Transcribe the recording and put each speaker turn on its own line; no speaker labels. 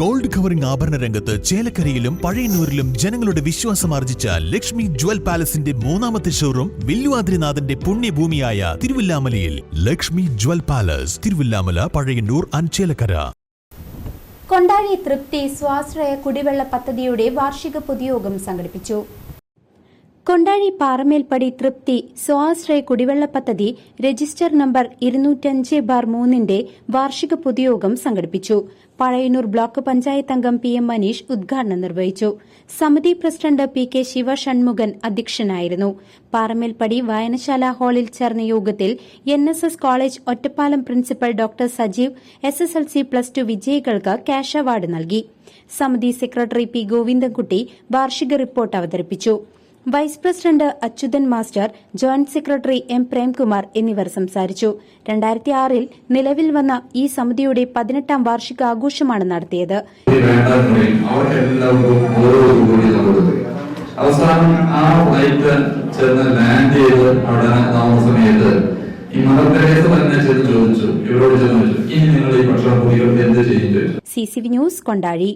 Gold covering ആഭരണ രംഗത്ത് ചേലക്കരയിലും പഴയന്നൂരിലും ജനങ്ങളുടെ വിശ്വാസം ആർജിച്ച ലക്ഷ്മി ജ്വൽ പാലസിന്റെ മൂന്നാമത്തെ ഷോറൂം വില്ലുവാദ്രിനാഥന്റെ പുണ്യഭൂമിയായ തിരുവില്ലാമലയിൽ. ലക്ഷ്മി ജ്വൽ പാലസ് തിരുവില്ലാമല പഴയന്നൂർ അഞ്ചേലക്കര ചേലക്കര.
കൊണ്ടാഴി തൃപ്തി സ്വാശ്രയ കുടിവെള്ള പദ്ധതിയുടെ വാർഷിക പൊതുയോഗം സംഘടിപ്പിച്ചു. കൊണ്ടാഴി പാറമേൽപ്പടി തൃപ്തി സ്വാശ്രയ കുടിവെള്ള പദ്ധതി രജിസ്റ്റർ നമ്പർ ഇരുന്നൂറ്റഞ്ച് ബാർ മൂന്നിന്റെ വാർഷിക പൊതുയോഗം സംഘടിപ്പിച്ചു. പഴയന്നൂർ ബ്ലോക്ക് പഞ്ചായത്ത് അംഗം പി എം മനീഷ് ഉദ്ഘാടനം നിർവഹിച്ചു. സമിതി president P K Siva Shanmukhan അധ്യക്ഷനായിരുന്നു. പാറമേൽപ്പടി വായനശാല ഹാളിൽ ചേർന്ന യോഗത്തിൽ N S S college Ottapalam principal doctor Sajeev S S L C plus two വിജയികൾക്ക് ക്യാഷ് അവാർഡ് നൽകി. സമിതി സെക്രട്ടറി പി ഗോവിന്ദൻകുട്ടി വാർഷിക റിപ്പോർട്ട് അവതരിപ്പിച്ചു. Vice president Achuthan master joint secretary M Premkumar എന്നിവർ സംസാരിച്ചു. രണ്ടായിരത്തി ആറിൽ നിലവിൽ വന്ന ഈ സമിതിയുടെ പതിനെട്ടാം വാർഷികാഘോഷമാണ് നടത്തിയത്.
അവസാനം ആ ഫ്ലൈറ്റ് ചെന്ന് ലാൻഡ് ചെയ്ത് അവിടെ താമസ സമയത്ത് ഈ മദർ തെരേസ തന്നെ ചെന്ന് ചോദിച്ചു. ഇവരോട് ചോദിച്ചു. ഇനി നിങ്ങൾ ഈ ഭക്ഷണ പൊടികൾക്ക് എന്ത് ചെയ്യും?
C C V news Kondazhi.